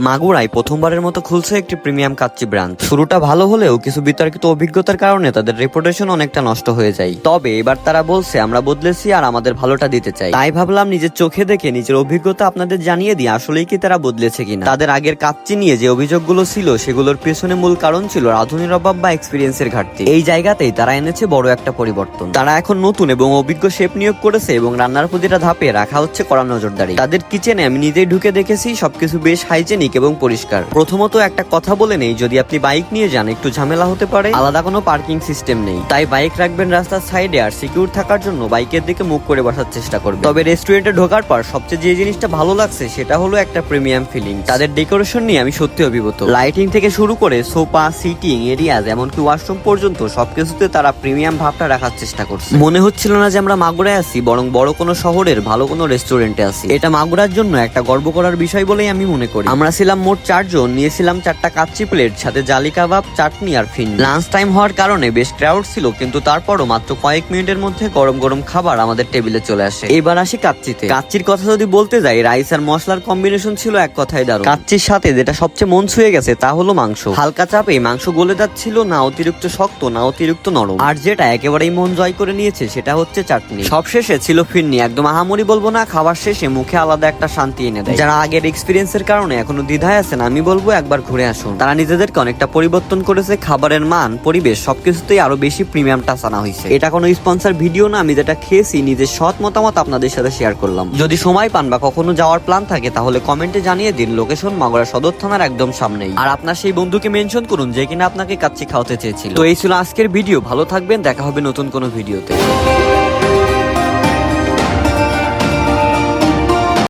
মাগুরায় প্রথমবারের মতো খুলছে একটি প্রিমিয়াম কাচ্চি ব্রাঞ্চ শুরুটা ভালো হলেও কিছু বিতর্কিত অভিজ্ঞতার কারণে তাদের রেপুটেশন অনেকটা নষ্ট হয়ে যায়। তবে এবার তারা বলছে, আমরা বদলেছি আর আমাদের ভালোটা দিতে চাই। তাই ভাবলাম নিজের চোখে দেখে নিজের অভিজ্ঞতা আপনাদের জানিয়ে দিই, আসলেই কি তারা বদলেছে কিনা। তাদের আগের কাচ্চি নিয়ে যে অভিযোগগুলো ছিল, সেগুলোর পেছনে মূল কারণ ছিল রাধুনির অভাব বা এক্সপিরিয়েন্সের ঘাটতি। এই জায়গাতেই তারা এনেছে বড় একটা পরিবর্তন। তারা এখন নতুন এবং অভিজ্ঞ শেফ নিয়োগ করেছে এবং রান্নার প্রতিটা ধাপে রাখা হচ্ছে কড়া নজরদারি। তাদের কিচেনে আমি নিজেই ঢুকে দেখেছি, সবকিছু বেশ হাইজেনিক এবং পরিষ্কার। প্রথমত একটা কথা বলে নেই, যদি আপনি বাইক নিয়ে যান, একটু ঝামেলা হতে পারে। আলাদা কোনো পার্কিং সিস্টেম নেই। তাই বাইক রাখবেন রাস্তার সাইডে আর সিকিউর থাকার জন্য বাইকের দিকে মুখ করে বসার চেষ্টা করবেন। তবে রেস্টুরেন্টে ঢোকার পর সবচেয়ে যে জিনিসটা ভালো লাগছে, সেটা হলো একটা প্রিমিয়াম ফিলিং। তাদের ডেকোরেশন নিয়ে আমি সত্যি অভিভূত। লাইটিং থেকে শুরু করে সোফা, সিটিং এরিয়াজ এমনকি ওয়াশরুম পর্যন্ত সবকিছুতে তারা প্রিমিয়াম ভাবটা রাখার চেষ্টা করছে। মনে হচ্ছিল না যে আমরা মাগুরায় আছি, বরং বড় কোনো শহরের ভালো কোনো রেস্টুরেন্টে আছি। এটা মাগুরার জন্য একটা গর্ব করার বিষয় বলেই আমি মনে করি। আমরা ছিলাম মোট চারজন, নিয়েছিলাম চারটা কাচ্চি প্লেট, সাথে জালি কাবাব, চাটনি আর ফিন। লাঞ্চ টাইম হওয়ার কারণে বেশ ক্রাউড ছিল, কিন্তু তারপরও মাত্র কয়েক মিনিটের মধ্যে গরম গরম খাবার আমাদের টেবিলে চলে আসে। এবার আসি কাচ্চিতে। কাচ্চির কথা যদি বলতে যাই রাইস আর মশলার কম্বিনেশন ছিল এক কথায় দারুণ। কাচ্চির সাথে যেটা সবচেয়ে মন ছুঁয়ে গেছে, তা হলো মাংস। হালকা চাপে মাংস গলে যাচ্ছিল, না অতিরিক্ত শক্ত, না অতিরিক্ত নরম। আর যেটা একেবারেই মন জয় করে নিয়েছে, সেটা হচ্ছে চাটনি। সবশেষে ছিল ফিরনি। একদম আহামরি বলব না, খাবার শেষে মুখে আলাদা একটা শান্তি এনে দেয়। যারা আগের এক্সপিরিয়েন্সের কারণে এখনও দ্বিধায় আছেন আমি বলব একবার ঘুরে আসুন। তারা নিজেদেরকে অনেকটা পরিবর্তন করেছে, খাবারের মান, পরিবেশ, সবকিছুতেই আরও বেশি প্রিমিয়াম টাচ আনা হয়েছে। এটা কোনো স্পন্সর ভিডিও না, আমি যেটা খেয়েছি, নিজের সৎ মতামত আপনাদের সাথে শেয়ার করলাম। যদি সময় পান বা কখনো যাওয়ার প্ল্যান থাকে, তাহলে কমেন্টে জানিয়ে দিন, লোকেশন মাগুরা সদর থানার একদম সামনেই। আর আপনার সেই বন্ধুকে মেনশন করুন, যে কিনা আপনাকে কাচ্চি খাওয়াতে চেয়েছিল। তো এই ছিল আজকের ভিডিও, ভালো থাকবেন, দেখা হবে নতুন কোনো ভিডিওতে।